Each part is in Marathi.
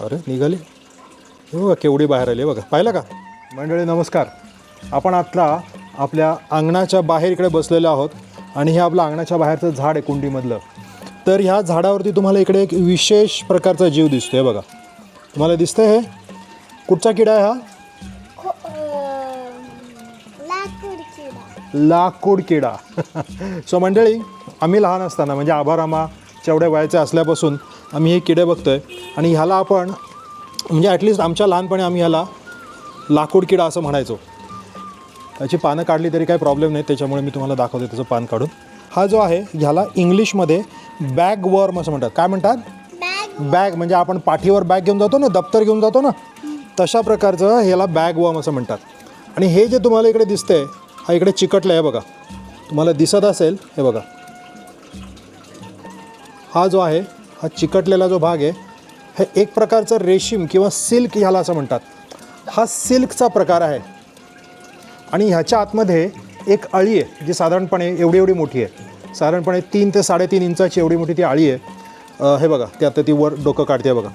अरे निघाली? हे बघा केवढी बाहेर आली बघा. पाहिलं का? मंडळी नमस्कार. आपण आत्ता आपल्या अंगणाच्या बाहेर इकडे बसलेलो आहोत आणि हे आपलं अंगणाच्या बाहेरचं झाड आहे कुंडीमधलं. तर ह्या झाडावरती तुम्हाला इकडे एक विशेष प्रकारचा जीव दिसतोय बघा. तुम्हाला दिसतंय हे? कुठचा किडा आहे हा? लाकूड किडा. लाकूड किडा. सो मंडळी आम्ही लहान असताना म्हणजे आभारामा जेवढ्या वयाचे असल्यापासून आम्ही हे किडे बघतोय. आणि ह्याला आपण म्हणजे ॲटलिस्ट आमच्या लहानपणी आम्ही ह्याला लाकूड किडा असं म्हणायचो. त्याची पानं काढली तरी काही प्रॉब्लेम नाही त्याच्यामुळे मी तुम्हाला दाखवते त्याचं पान काढून. हा जो आहे ह्याला इंग्लिशमध्ये बॅग वर्म असं म्हणतात. काय म्हणतात? बॅग म्हणजे आपण पाठीवर बॅग घेऊन जातो ना दप्तर घेऊन जातो ना तशा प्रकारचं ह्याला बॅग वम असं म्हणतात. आणि हे जे तुम्हाला इकडे दिसतंय हा इकडे चिकटलं आहे बघा. तुम्हाला दिसत असेल हे बघा. हा जो आहे हा चिकटलेला जो भाग आहे हे एक प्रकारचं रेशीम किंवा सिल्क ह्याला असं म्हणतात. हा सिल्कचा प्रकार आहे. आणि ह्याच्या आतमध्ये एक अळी आहे जी साधारणपणे एवढी एवढी मोठी आहे. साधारणपणे तीन ते साडेतीन इंचाची एवढी मोठी ती अळी आहे. हे बघा ती आता ती वर डोकं काढते बघा.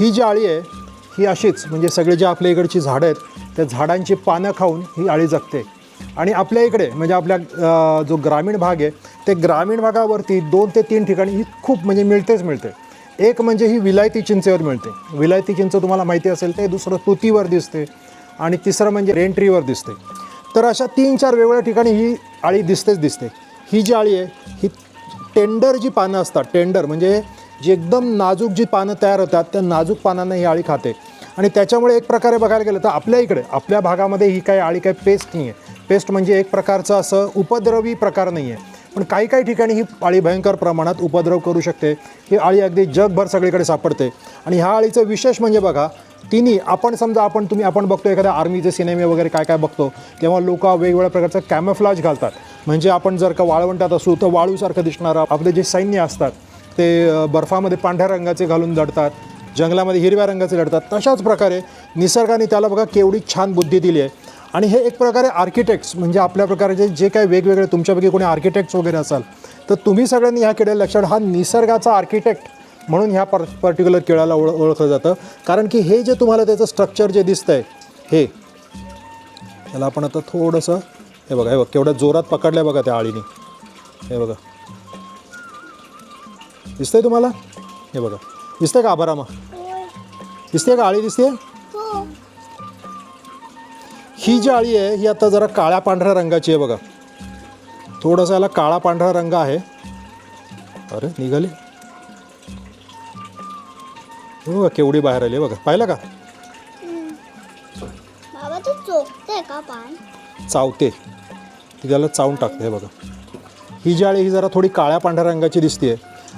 ही जी अळी आहे ही अशीच म्हणजे सगळे जे आपल्या इकडची झाडं आहेत त्या झाडांची पानं खाऊन ही अळी जगते. आणि आपल्या इकडे म्हणजे आपल्या जो ग्रामीण भाग आहे ते ग्रामीण भागावरती दोन ते तीन ठिकाणी ही खूप म्हणजे मिळतेच मिळते. एक म्हणजे ही विलायती चिंचेवर मिळते. विलायती चिंच तुम्हाला माहिती असेल ते दुसरं तुतीवर दिसते आणि तिसरं म्हणजे रेंट्रीवर दिसते. तर अशा तीन चार वेगवेगळ्या ठिकाणी ही अळी दिसतेच दिसते. ही जी अळी आहे ही टेंडर जी पानं असतात टेंडर म्हणजे जी एकदम नाजूक जी पानं तयार होतात त्या नाजूक पानांना ही अळी खाते. आणि त्याच्यामुळे एक प्रकारे बघायला गेलं तर आपल्या इकडे आपल्या भागामध्ये ही काही अळी काही पेस्ट नाही आहे. पेस्ट म्हणजे एक प्रकारचं असं उपद्रवी प्रकार नाही आहे. पण काही काही ठिकाणी ही अळी भयंकर प्रमाणात उपद्रव करू शकते. ही अळी अगदी जगभर सगळीकडे सापडते. आणि ह्या अळीचं विशेष म्हणजे बघा तिन्ही आपण समजा आपण तुम्ही आपण बघतो एखाद्या आर्मीचे सिनेमे वगैरे काय काय बघतो तेव्हा लोक वेगवेगळ्या प्रकारचं कॅमोफ्लाज घालतात. म्हणजे आपण जर का वाळवंटात असू तर वाळूसारखं दिसणारं आपले जे सैन्य असतात ते बर्फामध्ये पांढऱ्या रंगाचे घालून लढतात जंगलामध्ये हिरव्या रंगाचे लढतात. तशाच प्रकारे निसर्गाने त्याला बघा केवढी छान बुद्धी दिली आहे. आणि हे एक प्रकारे आर्किटेक्ट्स म्हणजे आपल्या प्रकारचे जे काही वेगवेगळे तुमच्यापैकी कोणी आर्किटेक्ट्स वगैरे असाल तर तुम्ही सगळ्यांनी ह्या किड्याला लक्षात हा निसर्गाचा आर्किटेक्ट म्हणून ह्या पर पर्टिक्युलर किड्याला ओळ ओळखलं जातं. कारण की हे जे तुम्हाला त्याचं स्ट्रक्चर जे दिसतंय हे त्याला आपण आता थोडंसं हे बघा हे बघा केवढ्या जोरात पकडलं बघा त्या आळीने. हे बघा. दिसतंय तुम्हाला? हे बघा. दिसतंय का आभारामा? दिसते का आळी? दिसते हो. ही जी आळी आहे ही आता जरा काळ्या पांढऱ्या रंगाची आहे बघा. थोडासा याला काळा पांढरा रंग आहे. अरे निघाली. हे बघा केवढी बाहेर आली बघा. पाहिलं का? बाबा तू चोखते का पान? चावते. ती त्याला चावून टाकते हे बघा. ही जी आळी ही जरा थोडी काळ्या पांढऱ्या रंगाची दिसते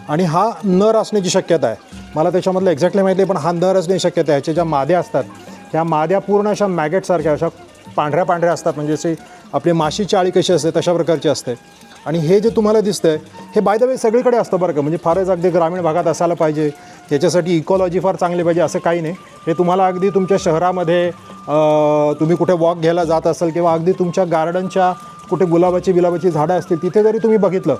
आणि हा नर असण्याची शक्यता आहे. मला त्याच्यामधलं एक्झॅक्टली माहिती आहे पण हा नर असण्याची शक्यता आहे. ह्याच्या ज्या माद्या असतात ह्या माद्या पूर्ण अशा मॅगेटसारख्या अशा पांढऱ्या पांढऱ्या असतात. म्हणजे असे आपली माशीची आळी कशी असते तशा प्रकारची असते. आणि हे जे तुम्हाला दिसतंय हे बाय द वे सगळीकडे असतं बरं का. म्हणजे फारच अगदी ग्रामीण भागात असायला पाहिजे. त्याच्यासाठी इकॉलॉजी फार चांगली पाहिजे असं काही नाही. हे तुम्हाला अगदी तुमच्या शहरामध्ये तुम्ही कुठे वॉक घ्यायला जात असाल किंवा अगदी तुमच्या गार्डनच्या कुठे गुलाबाची बिलाबाची झाडं असतील तिथे जरी तुम्ही बघितलं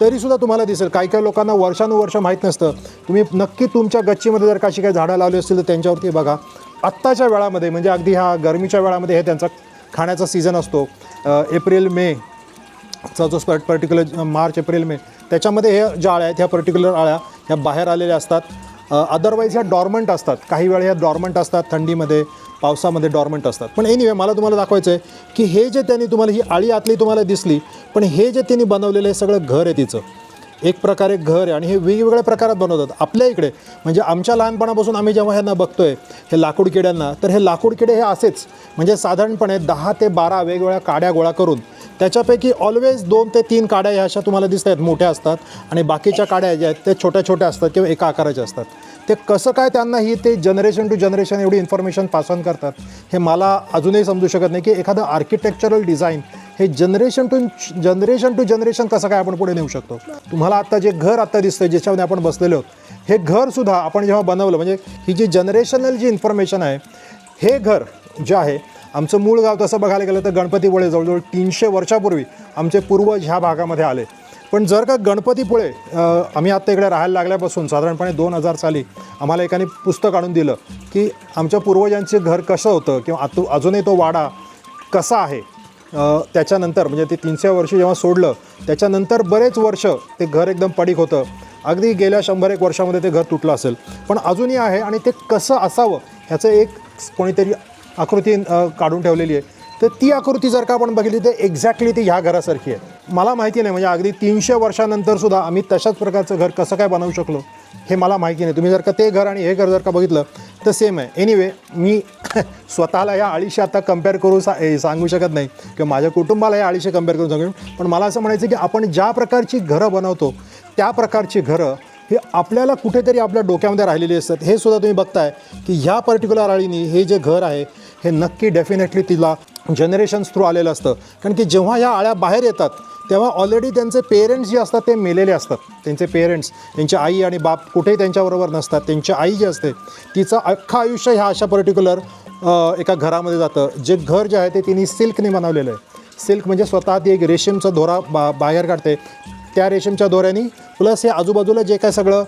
तरीसुद्धा तुम्हाला दिसेल. काही काही लोकांना वर्षानुवर्ष माहीत नसतं. तुम्ही नक्की तुमच्या गच्चीमध्ये जर काशी काही झाडं लावली असतील तर त्यांच्यावरती बघा. आत्ताच्या वेळामध्ये म्हणजे अगदी ह्या गरमीच्या वेळामध्ये हे त्यांचा खाण्याचा सीझन असतो. एप्रिल मे चा जो spurt particular March April May त्याच्यामध्ये हे ज्या आळ्या आहेत ह्या पर्टिक्युलर आळ्या ह्या बाहेर आलेल्या असतात. अदरवाईज ह्या डॉर्मंट असतात. काही वेळा ह्या डॉर्मंट असतात थंडीमध्ये. पावसामध्ये डॉर्मंट असतात. पण एनिवे मला तुम्हाला दाखवायचं आहे की हे जे त्यांनी तुम्हाला ही आळी आतली तुम्हाला दिसली पण हे जे त्यांनी बनवलेलं हे सगळं घर आहे तिचं. एक प्रकारे घर आहे आणि हे वेगवेगळ्या प्रकारात बनवतात. आपल्या इकडे म्हणजे आमच्या लहानपणापासून आम्ही जेव्हा ह्यांना बघतोय हे लाकूड किड्यांना तर हे लाकूड किडे हे असेच म्हणजे साधारणपणे दहा ते बारा वेगवेगळ्या काड्या गोळा करून त्याच्यापैकी ऑलवेज दोन ते तीन काड्या ह्या अशा तुम्हाला दिसत आहेत मोठ्या असतात आणि बाकीच्या काड्या ज्या आहेत त्या छोट्या छोट्या असतात किंवा एका आकाराच्या असतात. ते कसं काय त्यांना ही ते जनरेशन टू जनरेशन एवढी इन्फॉर्मेशन पास ऑन करतात हे मला अजूनही समजू शकत नाही की एखादं आर्किटेक्चरल डिझाईन हे generation to generation to generation कसं काय आपण पुढे नेऊ शकतो? तुम्हाला आत्ता जे घर आत्ता दिसतंय ज्याच्यामध्ये आपण बसलेलो आहोत हे घरसुद्धा आपण जेव्हा बनवलं म्हणजे ही जी जनरेशनल जी इन्फॉर्मेशन आहे हे घर जे आहे आमचं मूळ गाव तसं बघायला गेलं तर गणपतीपुळे जवळजवळ तीनशे वर्षापूर्वी आमचे पूर्वज ह्या भागामध्ये आले. पण जर का गणपतीपुळे आम्ही आत्ता इकडे राहायला लागल्यापासून साधारणपणे दोन हजार साली आम्हाला एकाने पुस्तक आणून दिलं की आमच्या पूर्वजांचे घर कसं होतं किंवा आतू अजूनही तो वाडा कसा आहे त्याच्यानंतर म्हणजे ते तीनशे वर्ष जेव्हा सोडलं त्याच्यानंतर बरेच वर्ष ते घर एकदम पडीक होतं. अगदी गेल्या शंभर एक वर्षामध्ये ते घर तुटलं असेल. पण अजूनही आहे आणि ते कसं असावं ह्याचं एक कोणीतरी आकृती काढून ठेवलेली आहे. तर ती आकृती जर का आपण बघितली तर एक्झॅक्टली ती ह्या घरासारखी आहे. मला माहिती नाही म्हणजे अगदी तीनशे वर्षानंतर सुद्धा आम्ही तशाच प्रकारचं घर कसं काय बनवू शकलो हे मला माहिती नाही. तुम्ही जर का ते घर आणि हे घर जर का बघितलं तर सेम आहे. एनिवे मी स्वतःला या आळीशी आता कंपेअर करू सा ए, सांगू शकत नाही किंवा माझ्या कुटुंबाला या आळीशी कंपेअर करून सांगू पण मला असं म्हणायचं की आपण ज्या प्रकारची घरं बनवतो त्या प्रकारची घरं हे आपल्याला कुठेतरी आपल्या डोक्यामध्ये राहिलेली असतात. हे सुद्धा तुम्ही बघताय की ह्या पर्टिक्युलर आळीनी हे जे घर आहे हे नक्की डेफिनेटली तिला जनरेशन्स थ्रू आलेलं असतं. कारण की जेव्हा ह्या आळ्या बाहेर येतात तेव्हा ऑलरेडी त्यांचे पेरेंट्स जे असतात ते मेलेले असतात. त्यांचे पेरेंट्स त्यांची आई आणि बाप कुठेही त्यांच्याबरोबर नसतात. त्यांची आई जी असते तिचं अख्खं आयुष्य ह्या अशा पर्टिक्युलर एका घरामध्ये जातं. जे घर जे आहे ते तिने सिल्कने बनवलेलं आहे. सिल्क म्हणजे स्वतः ती एक रेशीमचा दोरा बा बाहेर काढते. त्या रेशीमच्या दोऱ्यानी प्लस हे आजूबाजूला जे काय सगळं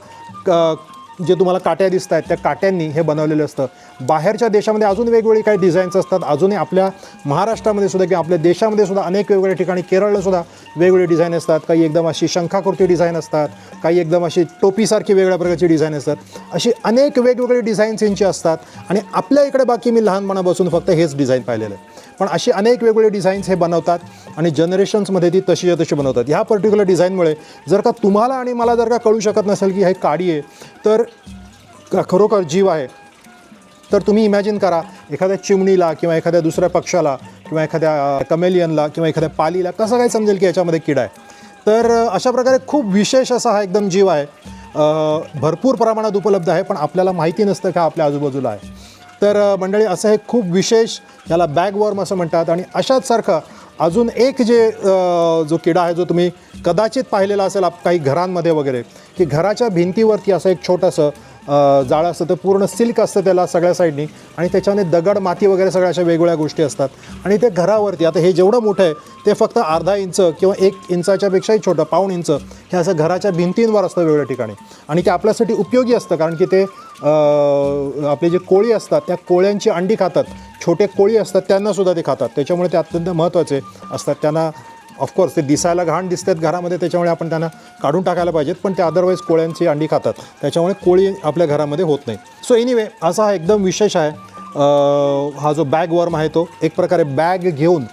जे तुम्हाला काट्या दिसत आहेत त्या काट्यांनी हे बनवलेलं असतं. बाहेरच्या देशामध्ये अजून वेगवेगळी काही डिझाईन्स असतात. अजूनही आपल्या महाराष्ट्रामध्ये सुद्धा किंवा आपल्या देशामध्ये सुद्धा अनेक वेगवेगळ्या ठिकाणी केरळला सुद्धा वेगवेगळे डिझाईन असतात. काही एकदम अशी शंखाकृती डिझाईन असतात. काही एकदम अशी टोपीसारखी वेगळ्या प्रकारची डिझाईन असतात. अशी अनेक वेगवेगळे डिझाईन्स यांची असतात. आणि आपल्या इकडे बाकी मी लहानपणापासून फक्त हेच डिझाईन पाहिलेलं आहे. पण अशी अनेक वेगवेगळे डिझाईन्स हे बनवतात आणि जनरेशन्समध्ये ती तशीच्या तशी बनवतात. ह्या पर्टिक्युलर डिझाईनमुळे जर का तुम्हाला आणि मला जर का कळू शकत नसेल की हे काडी आहे तर खरोखर जीव आहे. तर तुम्ही इमॅजिन करा एखाद्या चिमणीला किंवा एखाद्या दुसऱ्या पक्षाला किंवा एखाद्या कमेलियनला किंवा एखाद्या पालीला कसं काय समजेल की याच्यामध्ये किडा आहे? तर अशा प्रकारे खूप विशेष असा हा एकदम जीव आहे. भरपूर प्रमाणात उपलब्ध आहे पण आपल्याला माहिती नसतं का आपल्या आजूबाजूला आहे. तर मंडळी असं हे खूप विशेष याला बॅगवॉर्म असं म्हणतात आणि अशाच सारखं अजून एक जे जो किडा आहे जो तुम्ही कदाचित पाहिलेला असेल आप काही घरांमध्ये वगैरे की घराच्या भिंतीवरती असं एक छोटंसं जाळं असतं ते पूर्ण सिल्क असतं त्याला सगळ्या साईडनी. आणि त्याच्याने दगड माती वगैरे सगळ्या अशा वेगवेगळ्या गोष्टी असतात. आणि ते घरावरती आता हे जेवढं मोठं आहे ते फक्त अर्धा इंच किंवा एक इंचाच्यापेक्षाही छोटं पाऊण इंच हे असं घराच्या भिंतींवर असतं वेगवेगळ्या ठिकाणी. आणि ते आपल्यासाठी उपयोगी असतं कारण की ते आपले जे कोळी असतात त्या कोळ्यांची अंडी खातात. छोटे कोळी असतात त्यांनासुद्धा ते खातात. त्याच्यामुळे ते अत्यंत महत्त्वाचे असतात. त्यांना ऑफकोर्स ते दिसायला घाण दिसतात घरामध्ये त्याच्यामुळे आपण त्यांना काढून टाकायला पाहिजेत पण ते अदरवाईज कोळ्यांची अंडी खातात. त्याच्यामुळे कोळी आपल्या घरामध्ये होत नाही. सो एनिवे असा हा एकदम विशेष आहे. हा जो बॅग वर्म आहे तो एक प्रकारे बॅग घेऊन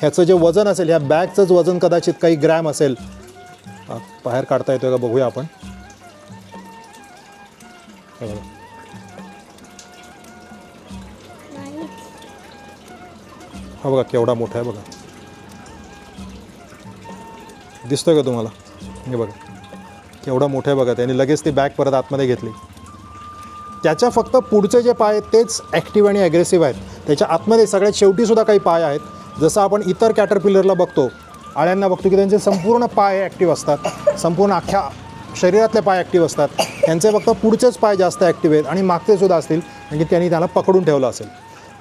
ह्याचं जे वजन असेल ह्या बॅगचंच वजन कदाचित काही ग्रॅम असेल. बाहेर काढता येतो का? बघूया आपण. हा बघा केवढा मोठा आहे बघा. दिसतोय का तुम्हाला? हे बघा. एवढं मोठं आहे बघा. त्यांनी लगेच ती बॅग परत आतमध्ये घेतली. त्याच्या फक्त पुढचे जे पाय आहेत तेच ॲक्टिव्ह आणि ॲग्रेसिव्ह आहेत. त्याच्या आतमध्ये सगळ्यात शेवटीसुद्धा काही पाय आहेत. जसं आपण इतर कॅटरपिलरला बघतो आळ्यांना बघतो की त्यांचे संपूर्ण पाय ॲक्टिव्ह असतात. संपूर्ण अख्ख्या शरीरातले पाय ॲक्टिव्ह असतात. त्यांचे फक्त पुढचेच पाय जास्त ॲक्टिव्ह आहेत आणि मागचेसुद्धा असतील. म्हणजे त्यांनी त्याला पकडून ठेवलं असेल.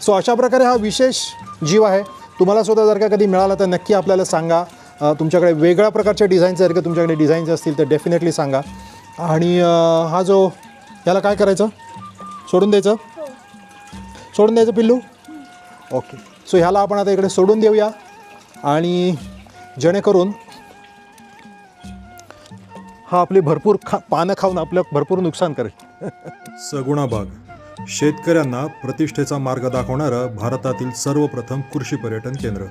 सो अशा प्रकारे हा विशेष जीव आहे. तुम्हाला सुद्धा जर का कधी मिळाला तर नक्की आपल्याला सांगा. तुमच्याकडे वेगळ्या प्रकारचे डिझाईन्स जर का? तुमच्याकडे डिझाईन्स असतील तर डेफिनेटली सांगा. आणि हा जो याला काय करायचं? सोडून द्यायचं? हो. सोडून द्यायचं पिल्लू? ओके. सो ह्याला आपण आता इकडे सोडून देऊया. आणि जेणेकरून हा आपली भरपूर खा पानं खाऊन आपलं भरपूर नुकसान करेल. सगुणा बाग. शेतकऱ्यांना प्रतिष्ठेचा मार्ग दाखवणारं भारतातील सर्वप्रथम कृषी पर्यटन केंद्र.